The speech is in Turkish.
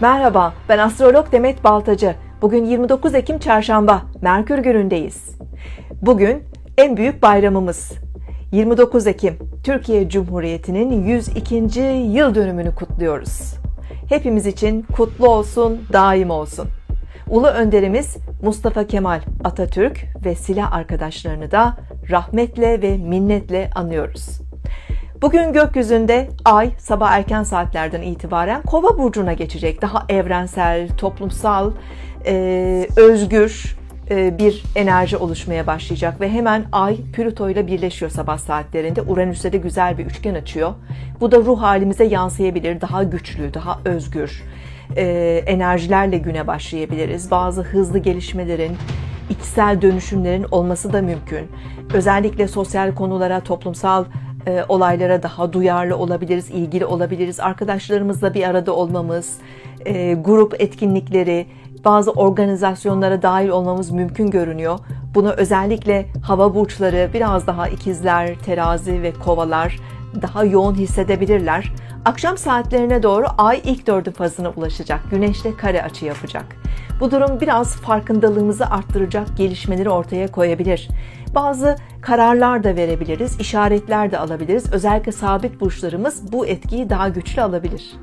Merhaba, ben astrolog Demet Baltacı. Bugün 29 Ekim Çarşamba, Merkür günündeyiz. Bugün en büyük bayramımız. 29 Ekim, Türkiye Cumhuriyeti'nin 102. yıl dönümünü kutluyoruz. Hepimiz için kutlu olsun, daim olsun. Ulu önderimiz Mustafa Kemal Atatürk ve silah arkadaşlarını da rahmetle ve minnetle anıyoruz. Bugün gökyüzünde ay sabah erken saatlerden itibaren Kova burcuna geçecek. Daha evrensel, toplumsal, e, özgür e, bir enerji oluşmaya başlayacak ve hemen ay Plüto ile birleşiyor sabah saatlerinde. Uranüs'e de güzel bir üçgen açıyor. Bu da ruh halimize yansıyabilir. Daha güçlü, daha özgür e, enerjilerle güne başlayabiliriz. Bazı hızlı gelişmelerin, içsel dönüşümlerin olması da mümkün. Özellikle sosyal konulara, toplumsal e, olaylara daha duyarlı olabiliriz, ilgili olabiliriz. Arkadaşlarımızla bir arada olmamız, e, grup etkinlikleri, bazı organizasyonlara dahil olmamız mümkün görünüyor. Bunu özellikle hava burçları, biraz daha ikizler, terazi ve kovalar daha yoğun hissedebilirler. Akşam saatlerine doğru ay ilk dördü fazına ulaşacak. Güneşle kare açı yapacak. Bu durum biraz farkındalığımızı arttıracak gelişmeleri ortaya koyabilir. Bazı kararlar da verebiliriz, işaretler de alabiliriz. Özellikle sabit burçlarımız bu etkiyi daha güçlü alabilir.